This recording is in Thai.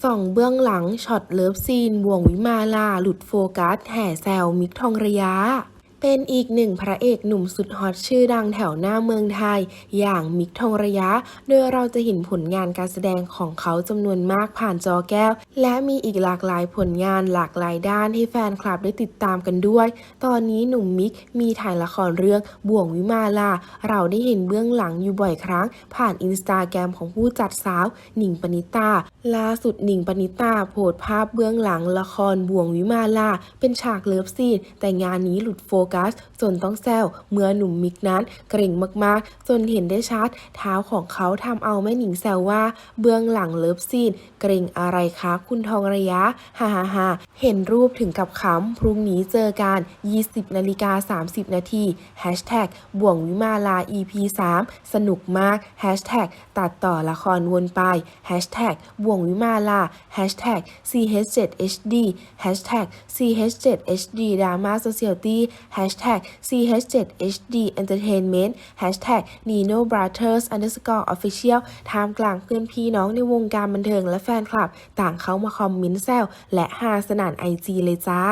ส่องเบื้องหลังช็อตเลิฟซีนบ่วงวิมาลา หลุดโฟกัส แห่แซวมิกทองระยะ เป็นอีกหนึ่งพระเอกหนุ่มสุดฮอตชื่อดังแถวหน้าเมืองไทย อย่างมิกทองระยะ โดยเราจะเห็นผลงานการแสดงของเขาจำนวนมากผ่านจอแก้ว และมีอีกหลากหลายผลงานหลากหลายด้านให้แฟนคลับได้ติดตามกันด้วย ตอนนี้หนุ่มมิกมีถ่ายละครเรื่องบ่วงวิมาลา เราได้เห็นเบื้องหลังอยู่บ่อยครั้ง ผ่านอินสตาแกรมของผู้จัดสาวหนิงปณิตาล่าสุดหนิงปณิตาโพสภาพเบื้องหลังละครบ่วงวิมาลา เป็นฉากเลิฟซีนแต่งานนี้หลุดโฟกัสจนต้องแซวเมื่อหนุ่มมิกนั้นเกรงมากๆ จนเห็นได้ชัด เท้าของเขาทำเอาแม่หนิงแซวว่า เบื้องหลังเลิฟซีน เกรงอะไรคะคุณทองระยะฮ่าฮ่าฮ่าเห็นรูปถึงกับขำพรุ่งนี้เจอกัน 20นาฬิกา30 นาทีแฮชแท็กบ่วงวิมาลา EP 3สนุกมากแฮชแท็กตัดต่อละครวนไปแฮชแท็กบ่วงวิมาลาแฮชแท็ก CH7HD แฮชแท็ก CH7HD Drama Society แฮ hashtag CH7HD Entertainment hashtag Nino Brothers Underscore Official ท่ามกลางเพื่อนพี่น้องในวงการบันเทิงและแฟนคลับ ต่างเข้ามาคอมเมนต์แซวและฮาสนานไอจีเลยจ้า